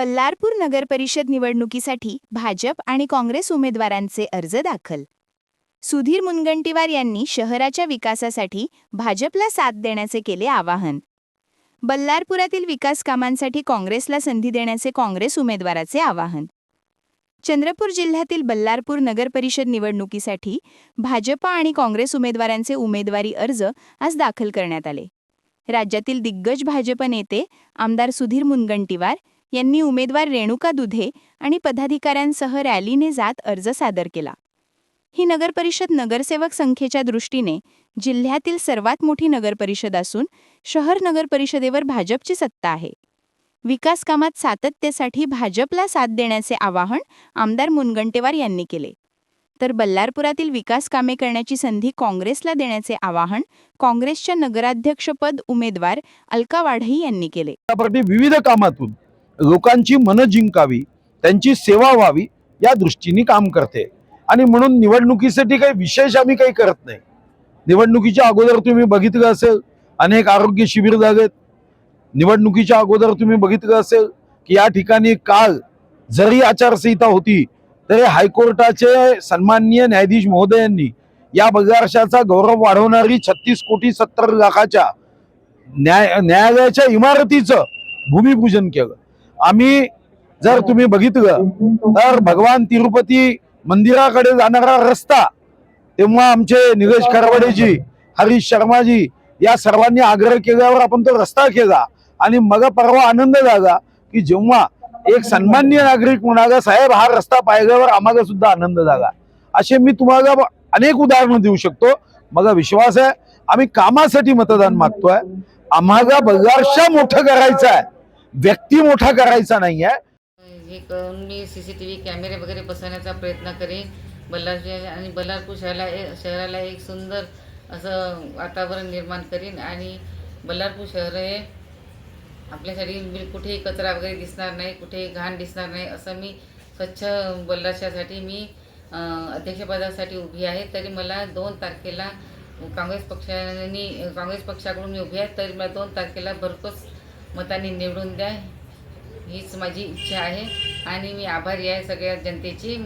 बल्लारपूर नगरपरिषद निवडणुकीसाठी भाजप आणि काँग्रेस उमेदवारांचे अर्ज दाखल. सुधीर मुनगंटीवार यांनी शहराच्या विकासासाठी भाजपला साथ देण्याचे केले आवाहन. बल्लारपुरातील विकास कामांसाठी काँग्रेसला संधी देण्याचे काँग्रेस उमेदवाराचे आवाहन. चंद्रपूर जिल्ह्यातील बल्लारपूर नगरपरिषद निवडणुकीसाठी भाजप आणि काँग्रेस उमेदवारांचे उमेदवारी अर्ज आज दाखल करण्यात आले. राज्यातील दिग्गज भाजप नेते आमदार सुधीर मुनगंटीवार यांनी उमेदवार रेणुका दुधे आणि पदाधिकाऱ्यांसह रॅलीने जात अर्ज सादर केला. ही नगरपरिषद नगरसेवक संख्येच्या दृष्टीने जिल्ह्यातील सर्वात मोठी नगरपरिषद असून शहर नगरपरिषदेवर भाजपची सत्ता आहे. विकास कामात सातत्यासाठी भाजपला साथ देण्याचे आवाहन आमदार मुनगंटेवार यांनी केले. तर बल्लारपुरातील विकास कामे करण्याची संधी काँग्रेसला देण्याचे आवाहन काँग्रेसच्या नगराध्यक्षपद उमेदवार अलका वाढई यांनी केले. विविध कामातून लोकांची मनं जिंकावी त्यांची सेवा व्हावी या दृष्टीने काम करते. आणि म्हणून निवडणुकीसाठी काही विशेष आम्ही काही करत नाही. निवडणुकीच्या अगोदर तुम्ही बघितलं असेल अनेक आरोग्य शिबिर झालेत. निवडणुकीच्या अगोदर तुम्ही बघितलं असेल की या ठिकाणी काल जरी आचारसंहिता होती तरी हायकोर्टाचे सन्माननीय न्यायाधीश महोदयांनी या बगारशाचा गौरव वाढवणारी छत्तीस कोटी सत्तर लाखाच्या न्याय न्यायालयाच्या इमारतीचं भूमिपूजन केलं. आम्ही जर तुम्ही बघितलं तर भगवान तिरुपती मंदिराकडे जाणारा रस्ता तेव्हा आमचे निलेश खरवडेजी हरीश शर्माजी या सर्वांनी आग्रह केल्यावर आपण तो रस्ता केला. आणि मग परवा आनंद झाला की जेव्हा एक सन्माननीय नागरिक म्हणाला साहेब हा रस्ता पाहिल्यावर आम्हाला सुद्धा आनंद झाला. असे मी तुम्हाला अनेक उदाहरणं देऊ शकतो. मला विश्वास आहे आम्ही कामासाठी मतदान मागतोय. आम्हाला बल्लारशा मोठं करायचं आहे. व्यक्ती मोठा करायचा नाहीये. हे करून मी सी सी टी व्ही कॅमेरे वगैरे बसवण्याचा प्रयत्न करेन. बल्लारपूर आणि बल्लारपूर शहराला ए- शहराला एक सुंदर असं वातावरण निर्माण करीन आणि बल्लारपूर शहर हे आपल्यासाठी बिल कुठेही कचरा वगैरे दिसणार नाही कुठेही घाण दिसणार नाही असं मी स्वच्छ बल्लारशासाठी मी अध्यक्षपदासाठी उभी आहे. तरी मला दोन तारखेला काँग्रेस पक्षाने काँग्रेस पक्षाकडून मी उभी आहे. तरी मला दोन तारखेला भरपूर मतांनी निवडून द्या. हीच माझी इच्छा आहे. आणि मी आभारी आहे सगळ्या जनतेची.